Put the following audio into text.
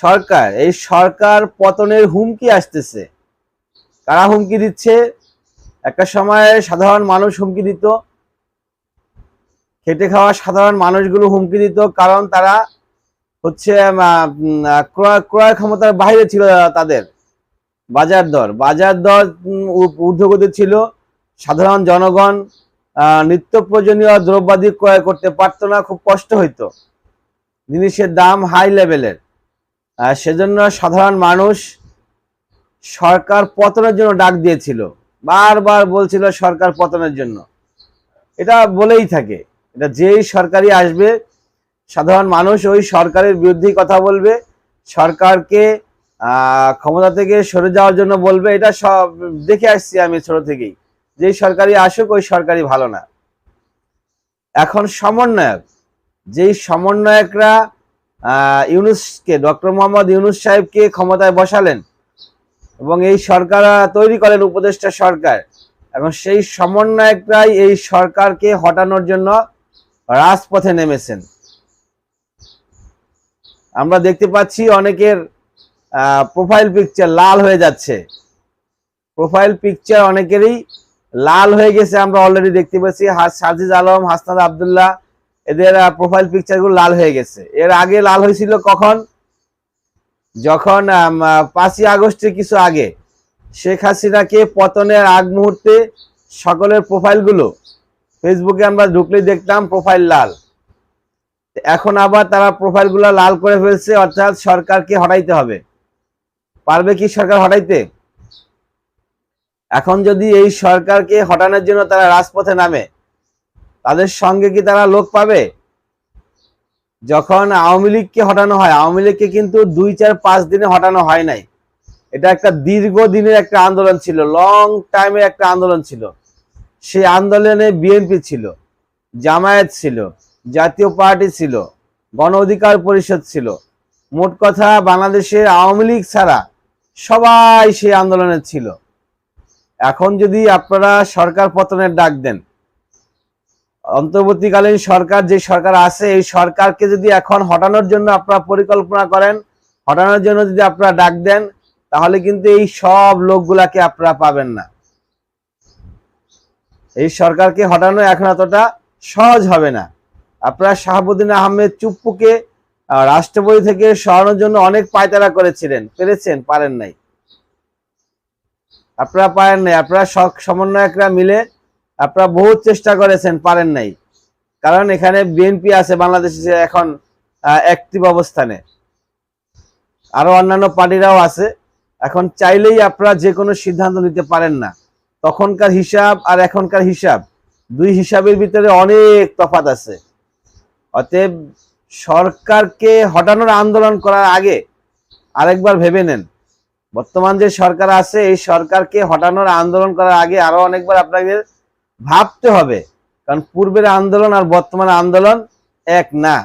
সরকার, এই সরকার পতনের হুমকি আসতেছে। কারা হুমকি দিচ্ছে? একটা সময়ে সাধারণ মানুষ হুমকি দিত। খেটে খাওয়া সাধারণ মানুষগুলো হুমকি দিত কারণ তারা হচ্ছে ক্রয় ক্রয় ক্ষমতার বাইরে ছিল তাদের। বাজার দর বাজার দর ঊর্ধ্বগতি ছিল। সাধারণ জনগণ নিত্য প্রয়োজনীয় দ্রব্যাদি ক্রয় করতে পারতো না, খুব কষ্ট হইতো। জিনিসের দাম হাই লেভেলের সেজন্য সাধারণ মানুষ সরকার পতনের জন্য ডাক দিয়েছিল। বারবার বলছিল সরকার পতনের জন্য। এটা বলেই থাকে। এটা যেই সরকারি আসবে, সাধারণ মানুষ ওই সরকারের বিরুদ্ধেই কথা বলবে, সরকারকে ক্ষমতা থেকে সরে যাওয়ার জন্য বলবে, এটা সব দেখে আসছি আমি ছোট থেকেই। যেই সরকারি আসুক, ওই সরকারি ভালো না। এখন সমন্বয়ক। যেই সমন্বয়করা ইউনুসকে, ডক্টর মোহাম্মদ ইউনুস সাহেবকে ক্ষমতায় বসালেন এবং এই সরকার তৈরি করেন উপদেষ্টা সরকার। এবং সেই সমন্বয়করাই এই সরকারকে হটানোর জন্য রাজপথে নেমেছেন। আমরা দেখতে পাচ্ছি অনেকের প্রোফাইল পিকচার লাল হয়ে যাচ্ছে। প্রোফাইল পিকচার অনেকেরই লাল হয়ে গেছে, আমরা অলরেডি দেখতে পাচ্ছি। সাজিদ আলম, হাসনাদ আবদুল্লাহ এদের প্রোফাইল পিকচারগুলো লাল হয়ে গেছে। এর আগে লাল হয়েছিল কখন? যখন পাঁচই আগস্টের কিছু আগে। শেখ হাসিনাকে পতনের আগ মুহূর্তে সকলের প্রোফাইলগুলো ফেসবুকে আমরা ঢুকলে দেখতাম প্রোফাইল লাল। এখন আবার তারা প্রোফাইলগুলো লাল করে ফেলছে, অর্থাৎ সরকারকে হটাইতে হবে। পারবে কি সরকার হটাইতে? এখন যদি এই সরকারকে হটানোর জন্য তারা রাজপথে নামে তাদের সঙ্গে কি তারা লোক পাবে? যখন আওয়ামী লীগকে হটানো হয়, আওয়ামী লীগকে কিন্তু দুই, চার, পাঁচ দিনে হটানো হয় নাই। এটা একটা দীর্ঘ দিনের একটা আন্দোলন ছিল লং টাইমের একটা আন্দোলন ছিল। সেই আন্দোলনে বিএনপি ছিল, জামায়াত ছিল, জাতীয় পার্টি ছিল, গণ অধিকার পরিষদ ছিল। মোট কথা, বাংলাদেশের আওয়ামী লীগ ছাড়া সবাই সেই আন্দোলনে ছিল। এখন যদি আপনারা সরকার পতনের ডাক দেন অন্তর্বর্তীকালীন সরকার, যে সরকার আছে, এই সরকারকে যদি এখন হটানোর জন্য আপনারা পরিকল্পনা করেন, হটানোর জন্য যদি আপনারা ডাক দেন, তাহলে কিন্তু এই সব লোকগুলাকে আপনারা পাবেন না। এই সরকারকে হটানো এখন এতটা সহজ হবে না। আপনারা শাহাবুদ্দিন আহমেদ চুপ্পুকে রাষ্ট্রপতি থেকে সরানোর জন্য অনেক পায়তারা করেছিলেন। পেরেছেন? পারেন নাই। আপনারা পারেন নাই। আপনারা সমন্বয়করা মিলে আপনারা বহুত চেষ্টা করেছেন, পারেন নাই। কারণ এখানে বিএনপি আছে বাংলাদেশে এখন অ্যাক্টিভ অবস্থানে। আরও অন্যান্য পার্টিরাও আছে। এখন চাইলেই আপনারা যে কোনো সিদ্ধান্ত নিতে পারেন না। তখনকার হিসাব আর এখনকার হিসাব। দুই হিসাবের ভিতরে অনেক তফাত আছে। অতএব সরকারকে হটানোর আন্দোলন করার আগে আরেকবার ভেবে নেন। বর্তমান যে সরকার আছে, এই সরকারকে হটানোর আন্দোলন করার আগে আরও অনেকবার আপনাদের ভাবতে হবে। কারণ পূর্বের আন্দোলন আর বর্তমান আন্দোলন এক না।